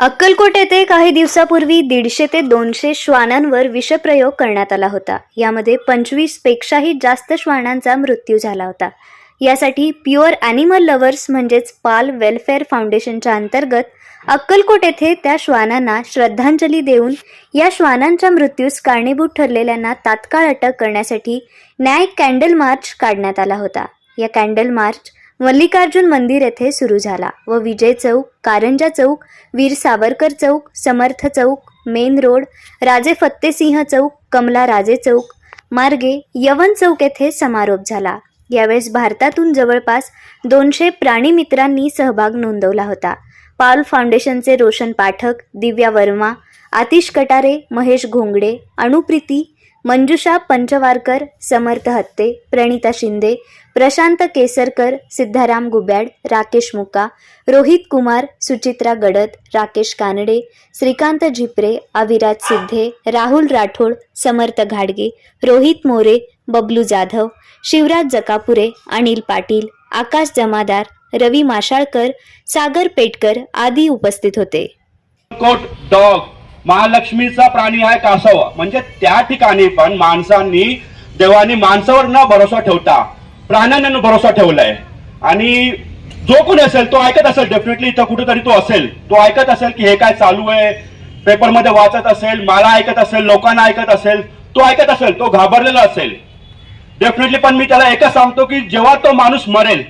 अक्कलकोट येथे काही दिवसापूर्वी दीडशे ते दोनशे श्वानांवर विषप्रयोग करण्यात आला होता. यामध्ये पंचवीस पेक्षाही जास्त श्वानांचा मृत्यू झाला होता. यासाठी प्युअर ॲनिमल लव्हर्स म्हणजेच पाल वेलफेअर फाउंडेशनच्या अंतर्गत अक्कलकोट येथे त्या श्वानांना श्रद्धांजली देऊन या श्वानांच्या मृत्यूस कारणीभूत ठरलेल्यांना तात्काळ अटक करण्यासाठी न्याय कॅन्डल मार्च काढण्यात आला होता. या कॅन्डल मार्च मल्लिकार्जुन मंदिर येथे सुरू झाला व विजय चौक कारंजा चौक वीर सावरकर चौक समर्थ चौक मेन रोड राजे फत्तेसिंह चौक कमला राजे चौक मार्गे यवन चौक येथे समारोप झाला. यावेळेस भारतातून जवळपास दोनशे प्राणीमित्रांनी सहभाग नोंदवला होता. पाल फाउंडेशनचे रोशन पाठक दिव्या वर्मा आतिश कटारे महेश घोंगडे अणुप्रीती मंजुषा पंचवारकर समर्थ हत्ते प्रणिता शिंदे प्रशांत केसरकर सिद्धाराम गुब्याड राकेश मुका रोहित कुमार सुचित्रा गडद राकेश कानडे श्रीकांत झिपरे अविराज सिद्धे राहुल राठोड समर्थ घाडगे रोहित मोरे बबलू जाधव शिवराज जकापुरे अनिल पाटील आकाश जमादार रवी माशाळकर सागर पेटकर आदी उपस्थित होते. डॉग. महालक्ष्मीचा प्राणी आहे कासावा म्हणजे त्या ठिकाणी पण माणसांनी देवानी माणसावर न भरोसा ठेवता प्राण्यांना भरोसा ठेवलाय. आणि जो कोणी असेल तो ऐकत असेल डेफिनेटली इथं कुठेतरी तो असेल. तो ऐकत असेल की हे काय चालू आहे पेपरमध्ये वाचत असेल मला ऐकत असेल लोकांना ऐकत असेल तो ऐकत असेल तो घाबरलेला असेल. डेफिनेटली पण मी त्याला एकच सांगतो की जेव्हा तो माणूस मरेल